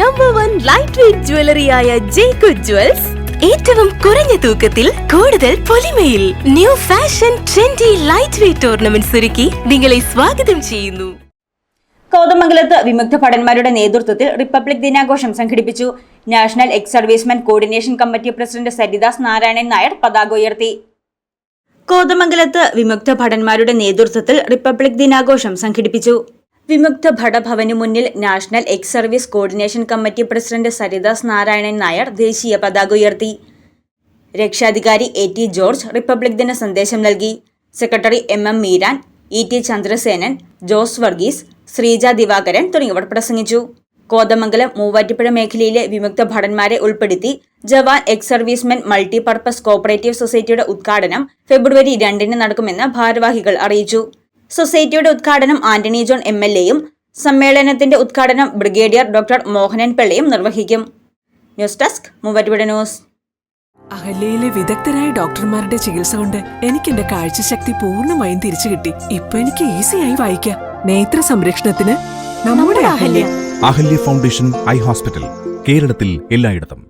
Number one light weight ജ്വല്ലറിയായ ജേക്കു jewels ഏറ്റവും കുറഞ്ഞ തൂക്കത്തിൽ കൂടുതൽ പൊലിമയിൽ new fashion trendy light weight ornaments ഒരുക്കി നിങ്ങളെ സ്വാഗതം ചെയ്യുന്നു. കോതമംഗലത്ത് വിമുക്ത ഭടന്മാരുടെ നേതൃത്വത്തിൽ റിപ്പബ്ലിക് ദിനാഘോഷം സംഘടിപ്പിച്ചു. National ex servicemen coordination committee president Saridas Narayanan Nair പതാക ഉയർത്തി. കോതമംഗലത്ത് വിമുക്ത ഭടന്മാരുടെ നേതൃത്വത്തിൽ റിപ്പബ്ലിക് ദിനാഘോഷം സംഘടിപ്പിച്ചു. വിമുക്ത ഭടഭവനു മുന്നിൽ national ex service coordination committee president Saridas Narayanan Nair ദേശീയ പതാക ഉയർത്തി. രക്ഷാധികാരി എ ടി ജോർജ് റിപ്പബ്ലിക് ദിന സന്ദേശം നൽകി. Secretary M M Meeran E T Chandrasenan Jose Varghese Sreeja Divakaran തുടങ്ങിയവർ പ്രസംഗിച്ചു. കോതമംഗലം മൂവാറ്റുപുഴ മേഖലയിലെ വിമുക്ത ഭടന്മാരെ ഉൾപ്പെടുത്തി Jawan ex servicemen multipurpose cooperative സൊസൈറ്റിയുടെ ഉദ്ഘാടനം ഫെബ്രുവരി രണ്ടിന് നടക്കുമെന്ന് ഭാരവാഹികൾ അറിയിച്ചു. സൊസൈറ്റിയുടെ ഉദ്ഘാടനം ആന്റണി ജോൺ എം എൽ എയും സമ്മേളനത്തിന്റെ ഉദ്ഘാടനം ബ്രിഗേഡിയർ ഡോക്ടർ മോഹനൻ പിള്ളയും നിർവഹിക്കും. News desk Muvattupuzha news. അഹല്യയിലെ വിദഗ്ധരായ ഡോക്ടർമാരുടെ ചികിത്സ കൊണ്ട് എനിക്ക് എന്റെ കാഴ്ചശക്തി പൂർണമായും തിരിച്ചു കിട്ടി. ഇപ്പൊ എനിക്ക് ഈസിയായി വായിക്കാം. നേത്ര സംരക്ഷണത്തിന് നമ്മുടെ Ahalya. Ahalya foundation eye hospital കേരളത്തിൽ എല്ലായിടത്തും.